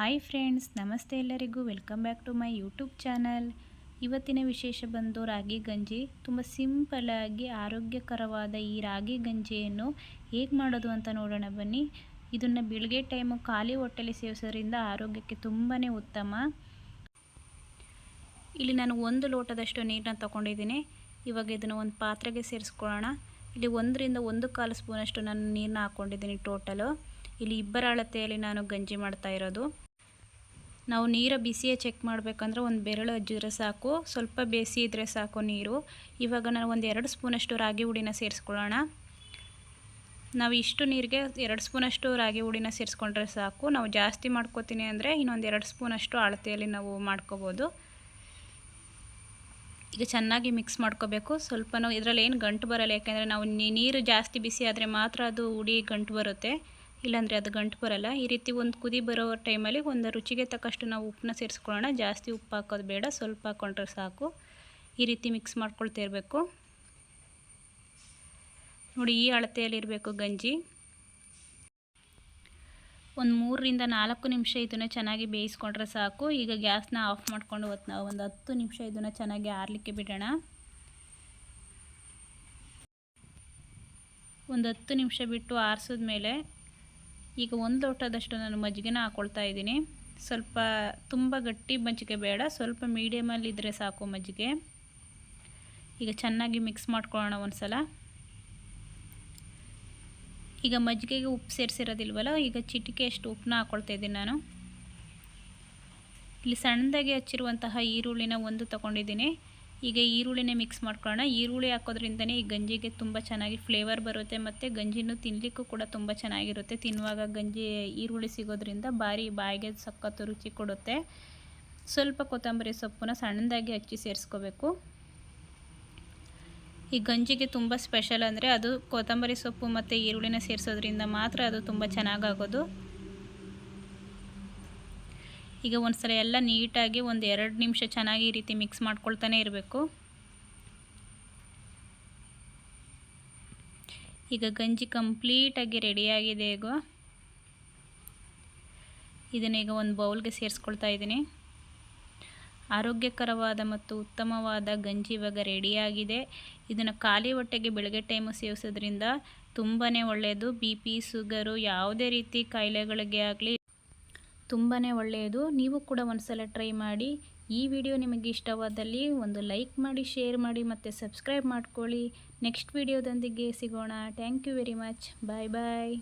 Hi friends ನಮಸ್ತೆ ಎಲ್ಲರಿಗೂ. Welcome back to my YouTube channel ಇವತ್ತಿನ ವಿಶೇಷ ಬಂದು ರಾಗಿ ಗಂಜಿ. ತುಂಬ ಸಿಂಪಲಾಗಿ ಆರೋಗ್ಯಕರವಾದ ಈ ರಾಗಿ ಗಂಜಿಯನ್ನು ಹೇಗೆ ಮಾಡೋದು ಅಂತ ನೋಡೋಣ ಬನ್ನಿ. ಇದನ್ನು ಬೆಳಗ್ಗೆ ಟೈಮು ಖಾಲಿ ಹೊಟ್ಟೆಲಿ ಸೇವಿಸೋದ್ರಿಂದ ಆರೋಗ್ಯಕ್ಕೆ ತುಂಬಾ ಉತ್ತಮ. ಇಲ್ಲಿ ನಾನು ಒಂದು ಲೋಟದಷ್ಟು ನೀರನ್ನ ತಗೊಂಡಿದ್ದೀನಿ. ಇವಾಗ ಇದನ್ನು ಒಂದು ಪಾತ್ರೆಗೆ ಸೇರಿಸ್ಕೊಳ್ಳೋಣ. ಇಲ್ಲಿ ಒಂದರಿಂದ ಒಂದು ಕಾಲು ಸ್ಪೂನಷ್ಟು ನಾನು ನೀರನ್ನ ಹಾಕ್ಕೊಂಡಿದ್ದೀನಿ ಟೋಟಲು ಇಲ್ಲಿ ಇಬ್ಬರ ಅಳತೆಯಲ್ಲಿ ನಾನು ಗಂಜಿ ಮಾಡ್ತಾ ಇರೋದು. ನಾವು ನೀರು ಬಿಸಿಯೇ ಚೆಕ್ ಮಾಡಬೇಕಂದ್ರೆ ಒಂದು ಬೆರಳು ಅಜ್ಜಿದ್ರೆ ಸಾಕು, ಸ್ವಲ್ಪ ಬೇಸಿ ಇದ್ದರೆ ಸಾಕು ನೀರು. ಇವಾಗ ನಾನು ಒಂದು ಎರಡು ಸ್ಪೂನಷ್ಟು ರಾಗಿ ಹುಡಿನ ಸೇರಿಸ್ಕೊಳ್ಳೋಣ. ನಾವು ಇಷ್ಟು ನೀರಿಗೆ ಎರಡು ಸ್ಪೂನಷ್ಟು ರಾಗಿ ಹುಡಿನ ಸೇರಿಸ್ಕೊಂಡ್ರೆ ಸಾಕು. ನಾವು ಜಾಸ್ತಿ ಮಾಡ್ಕೋತೀನಿ ಅಂದರೆ ಇನ್ನೊಂದು ಎರಡು ಸ್ಪೂನಷ್ಟು ಅಳತೆಯಲ್ಲಿ ನಾವು ಮಾಡ್ಕೋಬೋದು. ಈಗ ಚೆನ್ನಾಗಿ ಮಿಕ್ಸ್ ಮಾಡ್ಕೋಬೇಕು. ಸ್ವಲ್ಪ ಇದರಲ್ಲಿ ಏನು ಗಂಟು ಬರಲ್ಲ, ಯಾಕೆಂದರೆ ನಾವು ನೀರು ಜಾಸ್ತಿ ಬಿಸಿ ಆದರೆ ಮಾತ್ರ ಅದು ಹುಡಿ ಗಂಟು ಬರುತ್ತೆ. ಇಲ್ಲಾಂದರೆ ಅದು ಗಂಟು ಬರಲ್ಲ. ಈ ರೀತಿ ಒಂದು ಕುದಿ ಬರೋ ಟೈಮಲ್ಲಿ ಒಂದು ರುಚಿಗೆ ತಕ್ಕಷ್ಟು ನಾವು ಉಪ್ಪನ್ನ ಸೇರಿಸ್ಕೊಳ್ಳೋಣ. ಜಾಸ್ತಿ ಉಪ್ಪು ಹಾಕೋದು ಬೇಡ, ಸ್ವಲ್ಪ ಹಾಕೊಂಡ್ರೆ ಸಾಕು. ಈ ರೀತಿ ಮಿಕ್ಸ್ ಮಾಡ್ಕೊಳ್ತಾ ಇರಬೇಕು. ನೋಡಿ, ಈ ಅಳತೆಯಲ್ಲಿರಬೇಕು ಗಂಜಿ. ಒಂದು ಮೂರರಿಂದ ನಾಲ್ಕು ನಿಮಿಷ ಇದನ್ನು ಚೆನ್ನಾಗಿ ಬೇಯಿಸ್ಕೊಂಡ್ರೆ ಸಾಕು. ಈಗ ಗ್ಯಾಸ್ನ ಆಫ್ ಮಾಡ್ಕೊಂಡು ನಾವು ಒಂದು ಹತ್ತು ನಿಮಿಷ ಇದನ್ನು ಚೆನ್ನಾಗಿ ಆರಲಿಕ್ಕೆ ಬಿಡೋಣ. ಒಂದು ಹತ್ತು ನಿಮಿಷ ಬಿಟ್ಟು ಆರಿಸಿದ ಮೇಲೆ ಈಗ ಒಂದು ಲೋಟದಷ್ಟು ನಾನು ಮಜ್ಜಿಗೆನ ಹಾಕ್ಕೊಳ್ತಾ ಇದ್ದೀನಿ. ಸ್ವಲ್ಪ ತುಂಬ ಗಟ್ಟಿ ಮಜ್ಜಿಗೆ ಬೇಡ, ಸ್ವಲ್ಪ ಮೀಡಿಯಮಲ್ಲಿ ಇದ್ದರೆ ಸಾಕು ಮಜ್ಜಿಗೆ. ಈಗ ಚೆನ್ನಾಗಿ ಮಿಕ್ಸ್ ಮಾಡ್ಕೊಳ್ಳೋಣ ಒಂದು ಸಲ ಈಗ ಮಜ್ಜಿಗೆಗೆ ಉಪ್ಪು ಸೇರಿಸಿರೋದಿಲ್ವಲ್ಲ, ಈಗ ಚಿಟಿಕೆ ಅಷ್ಟು ಉಪ್ಪನ್ನ ಹಾಕ್ಕೊಳ್ತಾ ಇದ್ದೀನಿ ನಾನು. ಇಲ್ಲಿ ಸಣ್ಣದಾಗಿ ಹಚ್ಚಿರುವಂತಹ ಈರುಳ್ಳಿನ ಒಂದು ತೊಗೊಂಡಿದ್ದೀನಿ. ಈಗ ಈರುಳ್ಳಿನೇ ಮಿಕ್ಸ್ ಮಾಡ್ಕೊಳ್ಳೋಣ. ಈರುಳ್ಳಿ ಹಾಕೋದ್ರಿಂದನೇ ಈ ಗಂಜಿಗೆ ತುಂಬ ಚೆನ್ನಾಗಿ ಫ್ಲೇವರ್ ಬರುತ್ತೆ ಮತ್ತು ಗಂಜಿನೂ ತಿನ್ನಲಿಕ್ಕೂ ಕೂಡ ತುಂಬ ಚೆನ್ನಾಗಿರುತ್ತೆ. ತಿನ್ನುವಾಗ ಗಂಜಿ, ಈರುಳ್ಳಿ ಸಿಗೋದ್ರಿಂದ ಭಾರಿ ಬಾಯಿಗೆ ಸಖತ್ತು ರುಚಿ ಕೊಡುತ್ತೆ. ಸ್ವಲ್ಪ ಕೊತ್ತಂಬರಿ ಸೊಪ್ಪನ್ನ ಸಣ್ಣದಾಗಿ ಹಚ್ಚಿ ಸೇರಿಸ್ಕೋಬೇಕು. ಈ ಗಂಜಿಗೆ ತುಂಬ ಸ್ಪೆಷಲ್ ಅಂದರೆ ಅದು ಕೊತ್ತಂಬರಿ ಸೊಪ್ಪು ಮತ್ತು ಈರುಳ್ಳಿನ ಸೇರಿಸೋದ್ರಿಂದ ಮಾತ್ರ ಅದು ತುಂಬ ಚೆನ್ನಾಗಾಗೋದು. ಈಗ ಒಂದು ಸಲ ಎಲ್ಲ ನೀಟಾಗಿ ಒಂದು ಎರಡು ನಿಮಿಷ ಚೆನ್ನಾಗಿ ಈ ರೀತಿ ಮಿಕ್ಸ್ ಮಾಡ್ಕೊಳ್ತಾನೆ ಇರಬೇಕು. ಈಗ ಗಂಜಿ ಕಂಪ್ಲೀಟಾಗಿ ರೆಡಿಯಾಗಿದೆ ಈಗ. ಇದನ್ನ ಈಗ ಒಂದು ಬೌಲ್ಗೆ ಸೇರಿಸ್ಕೊಳ್ತಾ ಇದ್ದೀನಿ. ಆರೋಗ್ಯಕರವಾದ ಮತ್ತು ಉತ್ತಮವಾದ ಗಂಜಿ ಇವಾಗ ರೆಡಿಯಾಗಿದೆ ಇದನ್ನು ಖಾಲಿ ಹೊಟ್ಟೆಗೆ ಬೆಳಗ್ಗೆ ಟೈಮು ಸೇವಿಸೋದ್ರಿಂದ ತುಂಬಾ ಒಳ್ಳೆಯದು ಬಿ ಪಿ ಶುಗರು ಯಾವುದೇ ರೀತಿ ಕಾಯಿಲೆಗಳಿಗೆ ಆಗಲಿ ತುಂಬಾ ಒಳ್ಳೆಯದು. ನೀವು ಕೂಡ ಒಂದ್ಸಲ ಟ್ರೈ ಮಾಡಿ. ಈ ವಿಡಿಯೋ ನಿಮಗೆ ಇಷ್ಟವಾದಲ್ಲಿ ಒಂದು ಲೈಕ್ ಮಾಡಿ ಶೇರ್ ಮಾಡಿ ಮತ್ತು ಸಬ್ಸ್ಕ್ರೈಬ್ ಮಾಡ್ಕೊಳ್ಳಿ. ನೆಕ್ಸ್ಟ್ ವಿಡಿಯೋದೊಂದಿಗೆ ಸಿಗೋಣ. Thank you very much bye bye